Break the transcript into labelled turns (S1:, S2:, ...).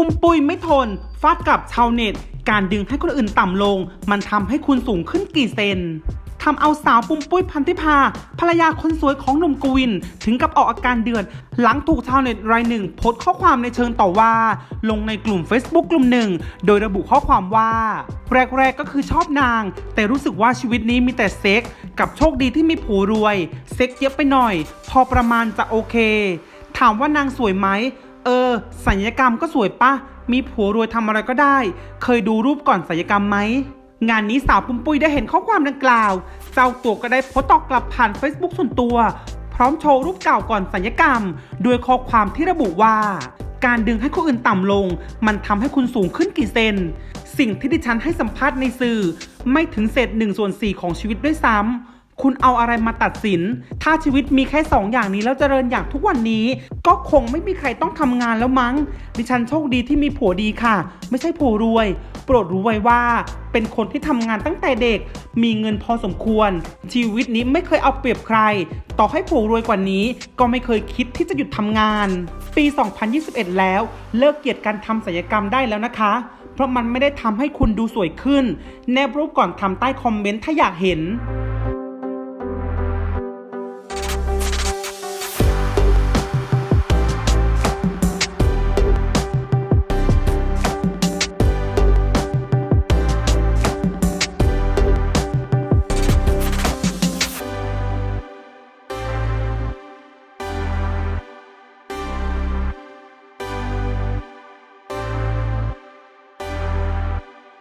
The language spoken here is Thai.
S1: ุ้มปุ้ยไม่ทน ฟาดกลับชาวเน็ต การดึงให้คนอื่นต่ำลง มันทำให้คุณสูงขึ้นกี่เซนทำเอาสาวปุ้มปุ้ยพันธิพาภรรยาคนสวยของหนุ่มกวิน ถึงกับออกอาการเดือด หลังถูกชาวเน็ตรายหนึ่งโพสต์ข้อความในเชิงต่อว่า ลงในกลุ่ม Facebook กลุ่มหนึ่ง โดยระบุข้อความว่า แรกๆก็คือชอบนาง แต่รู้สึกว่าชีวิตนี้มีแต่เซ็ก กับโชคดีที่มีผัวรวย เซ็กเยอะไปหน่อย พอประมาณจะโอเค ถามว่านางสวยไหม เออสัญญกรรมก็สวยปะมีผัวรวยทำอะไรก็ได้ เคยดูรูปก่อนสัญญกรรมไหมงานนี้สาวปุ้มปุ้ยได้เห็นข้อความดังกล่าว เจ้าตัวก็ได้โพสต์ตอบกลับผ่าน Facebook ส่วนตัว พร้อมโชว์รูปเก่าก่อนสัญญกรรม ด้วยข้อความที่ระบุว่า การดึงให้คนอื่นต่ำลง มันทำให้คุณสูงขึ้นกี่เซน สิ่งที่ดิฉันให้สัมภาษณ์ในสื่อ ไม่ถึงเศษหนึ่งส่วนสี่ของชีวิตด้วยซ้ำ คุณเอาอะไรมาตัดสิน ถ้าชีวิตมีแค่สองอย่างนี้แล้วเจริญอย่างทุกวันนี้ ก็คงไม่มีใครต้องทำงานแล้วมั้ง ดิฉันโชคดีที่มีผัวดีค่ะ ไม่ใช่ผัวรวย โปรดรู้ไว้ว่า เป็นคนที่ทำงานตั้งแต่เด็ก มีเงินพอสมควร ชีวิตนี้ไม่เคยเอาเปรียบใคร ต่อให้ผัวรวยกว่านี้ ก็ไม่เคยคิดที่จะหยุดทำงาน ปี 2021 แล้วเลิกเกียดการทำศัลยกรรมได้แล้วนะคะเพราะมันไม่ได้ทำให้คุณดูสวยขึ้น แนบรูปก่อนทำใต้คอมเมนต์ถ้าอยากเห็น